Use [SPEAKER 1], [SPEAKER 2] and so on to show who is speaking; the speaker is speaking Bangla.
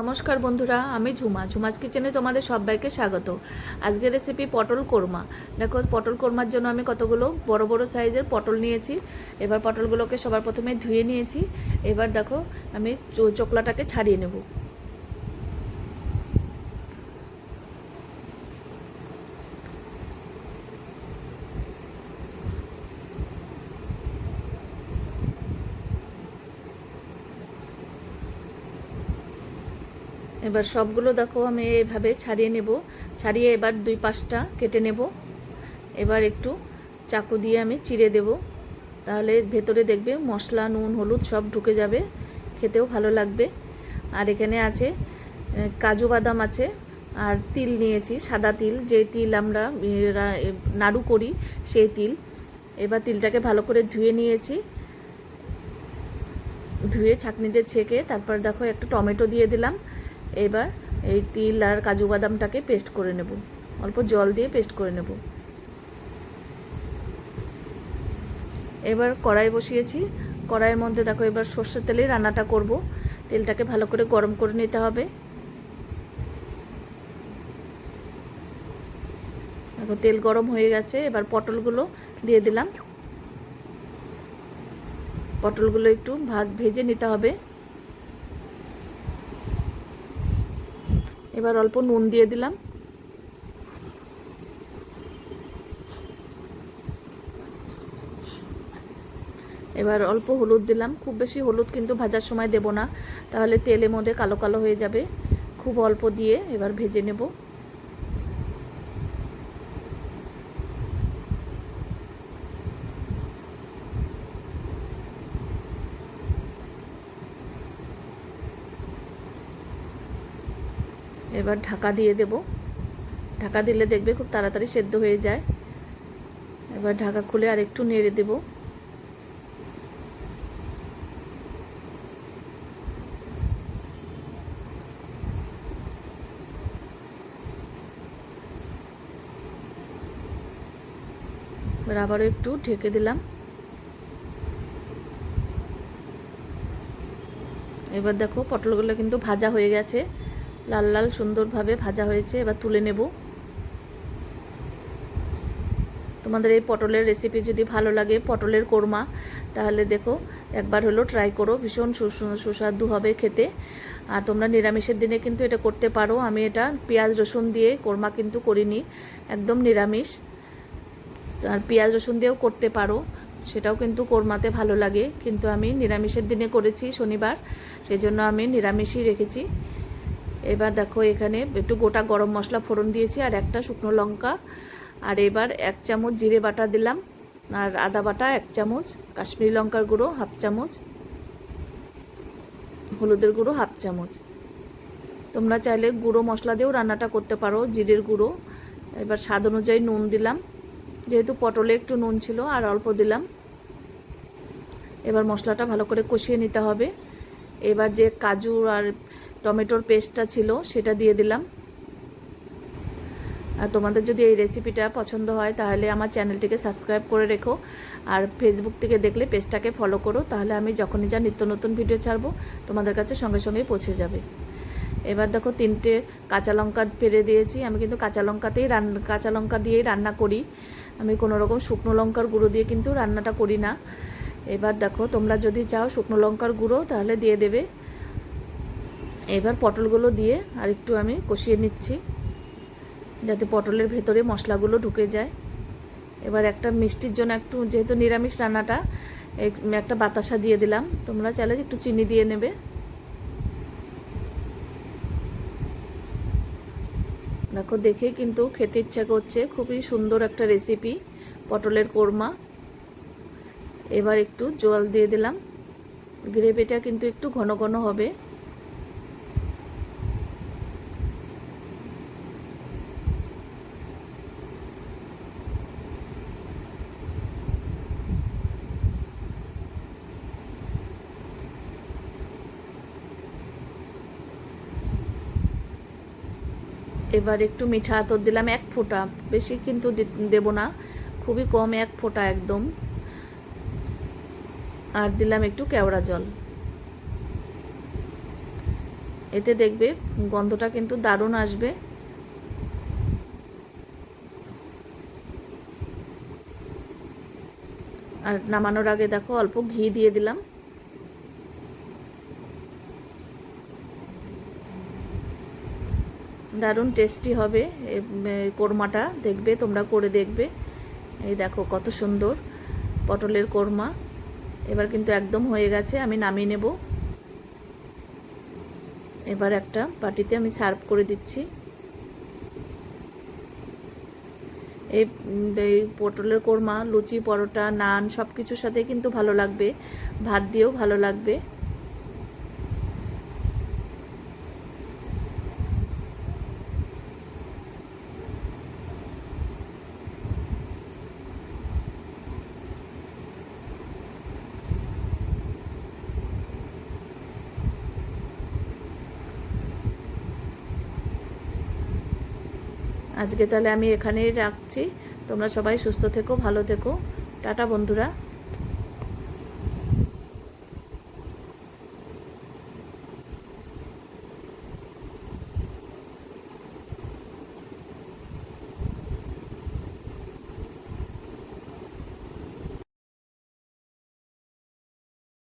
[SPEAKER 1] নমস্কার বন্ধুরা, আমি ঝুমা। ঝুমাজ কিচেনে তোমাদের সবাইকে স্বাগত। আজকের রেসিপি পটল কোরমা। দেখো, পটল কোরমার জন্য আমি কতগুলো বড় বড় সাইজের পটল নিয়েছি। এবার পটলগুলোকে সবার প্রথমে ধুয়ে নিয়েছি। এবার দেখো, আমি চোকলাটাকে ছাড়িয়ে নেব। এবার সবগুলো দেখো আমি এইভাবে ছাড়িয়ে নেব। ছাড়িয়ে এবার দুই পাশটা কেটে নেব। এবার একটু চাকু দিয়ে আমি চিড়ে দেব। তাহলে ভেতরে দেখবে মশলা, নুন, হলুদ সব ঢুকে যাবে। খেতেও ভালো লাগবে। আর এখানে আছে কাজু বাদাম আছে আর তিল নিয়েছি, সাদা তিল। যে তিল আমরা নাড়ু করি, সেই তিল। এবার তিলটাকে ভালো করে ধুয়ে নিয়েছি। ধুয়ে ছাঁকনিতে ছেঁকে তারপর দেখো একটা টমেটো দিয়ে দিলাম। এবার এই তিল আর কাজু বাদামটাকে পেস্ট করে নেব। অল্প জল দিয়ে পেস্ট করে নেব। এবার কড়াই বসিয়েছি। কড়াইয়ের মধ্যে দেখো এবার সর্ষের তেলে রান্নাটা করব। তেলটাকে ভালো করে গরম করে নিতে হবে। দেখো তেল গরম হয়ে গেছে। এবার পটলগুলো দিয়ে দিলাম। পটলগুলো একটু ভাত ভেজে নিতে হবে। এবার অল্প নুন দিয়ে দিলাম। এবার অল্প হলুদ দিলাম। খুব বেশি হলুদ কিন্তু ভাজার সময় দেব না। তাহলে তেলের মধ্যে কালো কালো হয়ে যাবে। খুব অল্প দিয়ে এবার ভেজে নেব। এবার ঢাকা দিয়ে দেব। ঢাকা দিলে দেখবে খুব তাড়াতাড়ি সেদ্ধ হয়ে যায়। এবার ঢাকা খুলে আর একটু নেড়ে দেব। এবার আবারও একটু ঢেকে দিলাম। এবার দেখো পটলগুলো কিন্তু ভাজা হয়ে গেছে। লাল লাল সুন্দরভাবে ভাজা হয়েছে, এবার তুলে নেব। তোমাদের এই পটলের রেসিপি যদি ভালো লাগে, পটলের কোরমা, তাহলে দেখো, একবার হলো ট্রাই করো, ভীষণ সুস্বাদু হবে খেতে। আর তোমরা নিরামিষের দিনে কিন্তু এটা করতে পারো। আমি এটা পেঁয়াজ, রসুন দিয়ে কোরমা কিন্তু করিনি, একদম নিরামিষ। আর পেঁয়াজ, রসুন দিয়েও করতে পারো, সেটাও কিন্তু কোরমাতে ভালো লাগে। কিন্তু আমি নিরামিষের দিনে করেছি শনিবার সেই জন্য আমি নিরামিষই রেখেছি। এবার দেখো এখানে একটু গোটা গরম মশলা ফোড়ন দিয়েছি, আর একটা শুকনো লঙ্কা, আর এবার এক চামচ জিরে বাটা দিলাম, আর আদা বাটা এক চামচ, কাশ্মীরি লঙ্কার গুঁড়ো হাফ চামচ, হলুদের গুঁড়ো হাফ চামচ। তোমরা চাইলে গুঁড়ো মশলা দিয়েও রান্নাটা করতে পারো, জিরের গুঁড়ো। এবার স্বাদ অনুযায়ী নুন দিলাম, যেহেতু পটলে একটু নুন ছিল আর অল্প দিলাম। এবার মশলাটা ভালো করে কষিয়ে নিতে হবে। এবার যে কাজু আর টমেটোর পেস্টটা ছিল, সেটা দিয়ে দিলাম। আর তোমাদের যদি এই রেসিপিটা পছন্দ হয়, তাহলে আমার চ্যানেলটিকে সাবস্ক্রাইব করে রেখো। আর ফেসবুক থেকে দেখলে পেজটাকে ফলো করো, তাহলে আমি যখনই যা নিত্য নতুন ভিডিও ছাড়বো, তোমাদের কাছে সঙ্গে সঙ্গেই পৌঁছে যাবে। এবার দেখো তিনটে কাঁচা লঙ্কা পেরে দিয়েছি। আমি কিন্তু কাঁচা লঙ্কাতেই রান্না কাঁচা লঙ্কা দিয়েই রান্না করি। আমি কোনো রকম শুকনো লঙ্কার গুঁড়ো দিয়ে কিন্তু রান্নাটা করি না। এবার দেখো তোমরা যদি চাও শুকনো লঙ্কার গুঁড়ো, তাহলে দিয়ে দেবে। এবার পটলগুলো দিয়ে আর একটু আমি কষিয়ে নিচ্ছি, যাতে পটলের ভেতরে মশলাগুলো ঢুকে যায়। এবার একটা মিষ্টির জন্য একটু, যেহেতু নিরামিষ রান্নাটা, এক- একটা বাতাসা দিয়ে দিলাম। তোমরা চাইলে একটু চিনি দিয়ে নেবে। দেখো, দেখে কিন্তু খেতে ইচ্ছা করছে। খুবই সুন্দর একটা রেসিপি, পটলের কোরমা। এবার একটু জল দিয়ে দিলাম। গ্রেভিটা কিন্তু একটু ঘন ঘন হবে। এবার একটু মিঠা আতর দিলাম, এক ফোঁটা। বেশি কিন্তু দেব না। খুবই কম, এক ফোঁটা একদম। আর দিলাম একটু কেওড়া জল। এতে দেখবে গন্ধটা কিন্তু দারুণ আসবে। আর নামানোর আগে দেখো অল্প ঘি দিয়ে দিলাম। দারুণ টেস্টি হবে। কোরমাটা দেখবে, তোমরা করে দেখবে। এই দেখো কত সুন্দর পটলের কোরমা। এবার কিন্তু একদম হয়ে গেছে, আমি নামিয়ে নেব। এবার একটা বাটিতে আমি সার্ভ করে দিচ্ছি। এই পটলের কোরমা, লুচি, পরোটা, নান সব কিছুর সাথে কিন্তু ভালো লাগবে। ভাত দিয়েও ভালো লাগবে। আজকে তাহলে আমি এখানেই রাখছি। তোমরা সবাই সুস্থ থেকো ভালো থেকো। টাটা বন্ধুরা।